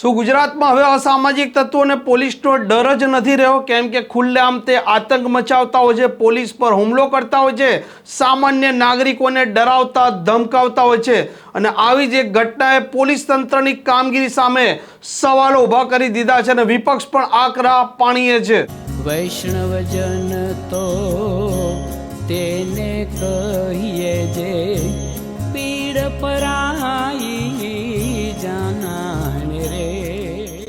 શું ગુજરાતમાં હવે અસામાજિક તત્વોને પોલીસનો ડર જ નથી રહ્યો? કેમ કે ખુલ્લેઆમ તે આતંક મચાવતા હોય છે, પોલીસ પર હુમલો કરતા હોય છે, સામાન્ય નાગરિકોને ડરાવતા, ધમકાવતા હોય છે. અને આવી જ એક ઘટનાએ પોલીસ તંત્રની કામગીરી સામે સવાલો ઊભા કરી દીધા છે અને વિપક્ષ પણ આકરા પાણીએ છે. વૈષ્ણવજન તો તેને કહીએ જે, પીડ પરાઈ રે.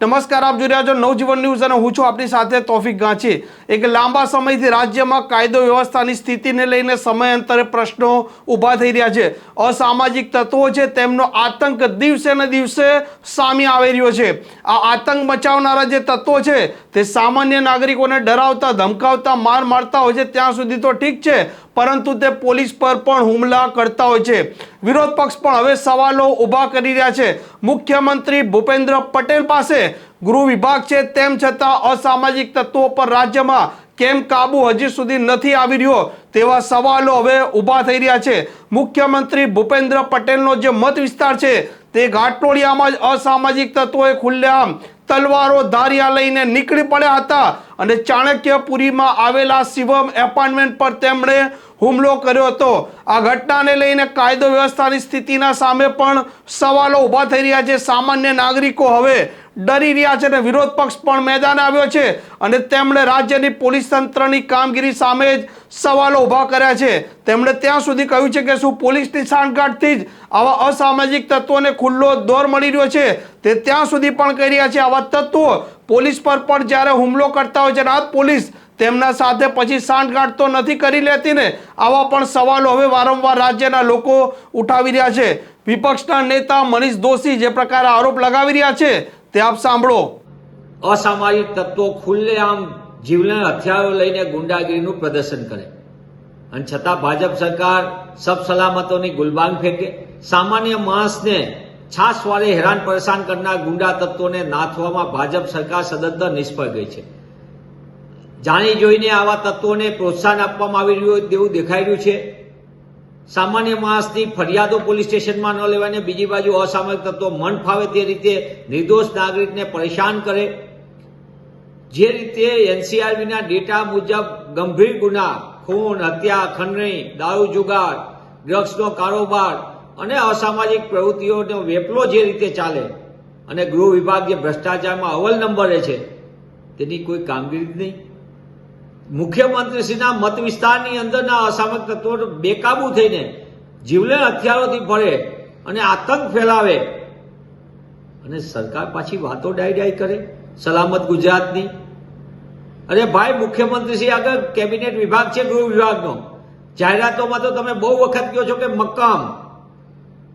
નમસ્કાર, આપ જોઈ રહ્યા છો નવજીવન ન્યૂઝ અને હું છું આપની સાથે તોફિક ગાંચી. એક લાંબા સમયથી રાજ્યમાં કાયદો વ્યવસ્થાની સ્થિતિને લઈને સમયાંતરે પ્રશ્નો ઊભા થઈ રહ્યા છે. અસામાજિક તત્વો છે, તેમનો આતંક દિવસે ને દિવસે સામે આવી રહ્યો છે. આ આતંક મચાવનારા જે તત્વો છે, તે સામાન્ય નાગરિકોને ડરાવતા, ધમકાવતા, માર મારતા હોય છે, ત્યાં સુધી તો ઠીક છે. પરંતુ તે પોલીસ પર પણ હુમલા કરતા હોય છે. વિરોધ પક્ષ પણ હવે સવાલો ઊભા કરી રહ્યા છે. મુખ્યમંત્રી ભૂપેન્દ્ર પટેલ પાસે ગૃહ વિભાગ છે તેમ છતાં અસામાજિક તત્વો પર રાજ્યમાં કેમ કાબુ હજી સુધી નથી આવી રહ્યો તેવા સવાલો હવે ઊભા થઈ રહ્યા છે. મુખ્યમંત્રી ભૂપેન્દ્ર પટેલનો જે મત વિસ્તાર છે તે ઘાટલોડિયામાં જ અસામાજિક તત્વોએ ખુલ્લેઆમ તલવારો ધારિયા લઈને નીકળી પડ્યા હતા અને ચાણક્યપુરીમાં આવેલા શિવમ એપાર્ટમેન્ટ પર તેમણે હુમલો કર્યો હતો. આ ઘટનાને લઈને કાયદો વ્યવસ્થાની સ્થિતિના સામે પણ સવાલો ઊભા થઈ રહ્યા છે સામાન્ય નાગરિકો. હવે ડરી રહ્યા છે અને વિરોધ પક્ષ પણ મેદાને આવ્યો છે અને તેમણે રાજ્યની પોલીસ તંત્રની કામગીરી સામે જ સવાલો ઊભા કર્યા છે. તેમણે ત્યાં સુધી કહ્યું છે કે શું પોલીસની સાંઠગાંઠથી જ આવા અસામાજિક તત્વોને ખુલ્લો દોર મળી રહ્યો છે. તે ત્યાં સુધી પણ કહી રહ્યા છે. આવા તત્વો પોલીસ પર પણ જ્યારે હુમલો કરતા હોય છે અને આ પોલીસ તેમના સાથે પછી સાંઠગાંઠ તો નથી કરી લેતી ને, આવા પણ સવાલો હવે વારંવાર રાજ્યના લોકો ઉઠાવી રહ્યા છે. વિપક્ષના નેતા મનીષ દોશી જે પ્રકારે આરોપ લગાવી રહ્યા છે તે આપ સાંભળો. અસામાજિક તત્વો ખુલ્લેઆમ જીવલેણ હથિયારો લઈને ગુંડાગીરીનું પ્રદર્શન કરે. અને છતાં ભાજપ સરકાર સબ સલામતોની ગુલબાંગ ફેંકે. સામાન્ય માણસને છાસવારે હેરાન પરેશાન કરનાર ગુંડા તત્વોને નાથવામાં ભાજપ સરકાર સદંતર નિષ્ફળ ગઈ છે. જાણી જોઈને આવા તત્વોને પ્રોત્સાહન આપવામાં આવી રહ્યું હોય તેવું દેખાઈ રહ્યું છે. સામાન્ય માણસની ફરિયાદો પોલીસ સ્ટેશનમાં ન લેવાને બીજી બાજુ અસામાજિક તત્વો મન ફાવે તે રીતે નિર્દોષ નાગરિકને પરેશાન કરે. જે રીતે એનસીઆરબીના ડેટા મુજબ ગંભીર ગુના, ખૂન, હત્યા, ખંડણી, દારૂ જુગાર ડ્રગ્સનો કારોબાર અને અસામાજિક પ્રવૃત્તિઓનો વેપલો જે રીતે ચાલે અને ગૃહ વિભાગ જે ભ્રષ્ટાચારમાં અવલ નંબરે છે, તેની કોઈ કામગીરી જ નહીં. મુખ્યમંત્રીશ્રીના મત વિસ્તારની અંદરના અસામક તત્વો બેકાબુ થઈને જીવલેણ હથિયારોથી ભરે અને આતંક ફેલાવે. અને સરકાર પાછી વાતો ડાય ડાય કરે, સલામત ગુજરાતની. અરે ભાઈ, મુખ્યમંત્રીશ્રી આગળ કેબિનેટ વિભાગ છે ગૃહ વિભાગનો. જાહેરાતોમાં તો તમે બહુ વખત કહો છો કે મક્કમ.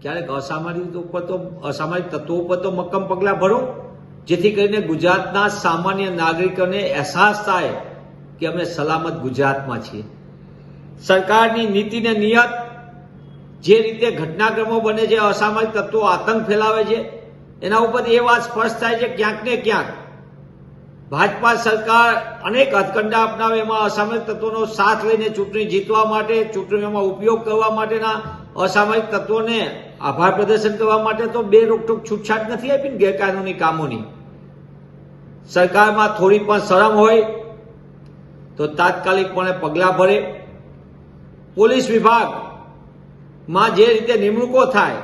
ક્યારેક અસામાજિક ઉપર તો, અસામાજિક તત્વો ઉપર તો મક્કમ પગલાં ભરો, જેથી કરીને ગુજરાતના સામાન્ય નાગરિકોને અહેસાસ થાય. કે અમે સલામત ગુજરાતમાં છીએ. સરકારની નીતિને નિયત જે રીતે ઘટનાક્રમો બને છે, અસામાજિક તત્વો આતંક ફેલાવે છે, એના ઉપર એ વાત સ્પષ્ટ થાય છે, ક્યાંક ને ક્યાંક ભાજપા સરકાર અનેક હથકંડા અપનાવે, એમાં અસામાજિક તત્વોનો સાથ લઈને ચૂંટણી જીતવા માટે, ચૂંટણીઓમાં ઉપયોગ કરવા માટેના અસામાજિક તત્વોને આભાર પ્રદર્શન કરવા માટે તો બે રોકટોક છૂટછાટ નથી આપી ગેરકાનૂની કામોની. સરકારમાં થોડી પણ શરમ હોય તો તાત્કાલિકપણે પગલાં ભરે. પોલીસ વિભાગમાં જે રીતે નિમણૂકો થાય,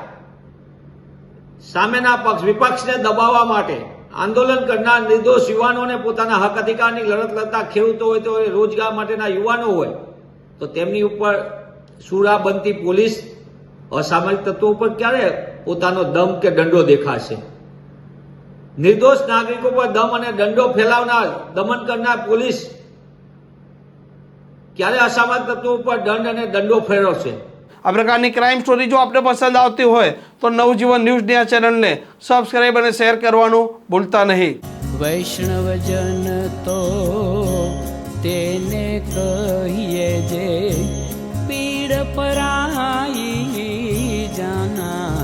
સામેના પક્ષ, વિપક્ષને દબાવવા માટે આંદોલન કરનાર નિર્દોષ યુવાનોને પોતાના હક અધિકારની લડત લડતા ખેડૂતો હોય તો રોજગાર માટેના યુવાનો હોય, તો તેમની ઉપર સુરા બનતી પોલીસ અસામાજિક તત્વો ઉપર ક્યારે પોતાનો દમ કે દંડો દેખાશે? નિર્દોષ નાગરિકો પર દમ અને દંડો ફેલાવનાર, દમન કરનાર પોલીસ ક્યારે અસામાજિક તત્વો ઉપર દંડ અને દંડો ફેરવશે આ પ્રકારની ક્રાઇમ સ્ટોરી જો આપને પસંદ આવતી હોય તો નવજીવન ન્યૂઝની આ ચેનલને સબસ્ક્રાઇબ અને શેર કરવાનું ભૂલતા નહીં. વૈષ્ણવજન તો તેને કહીએ જે પીડ પરાઈ જાના.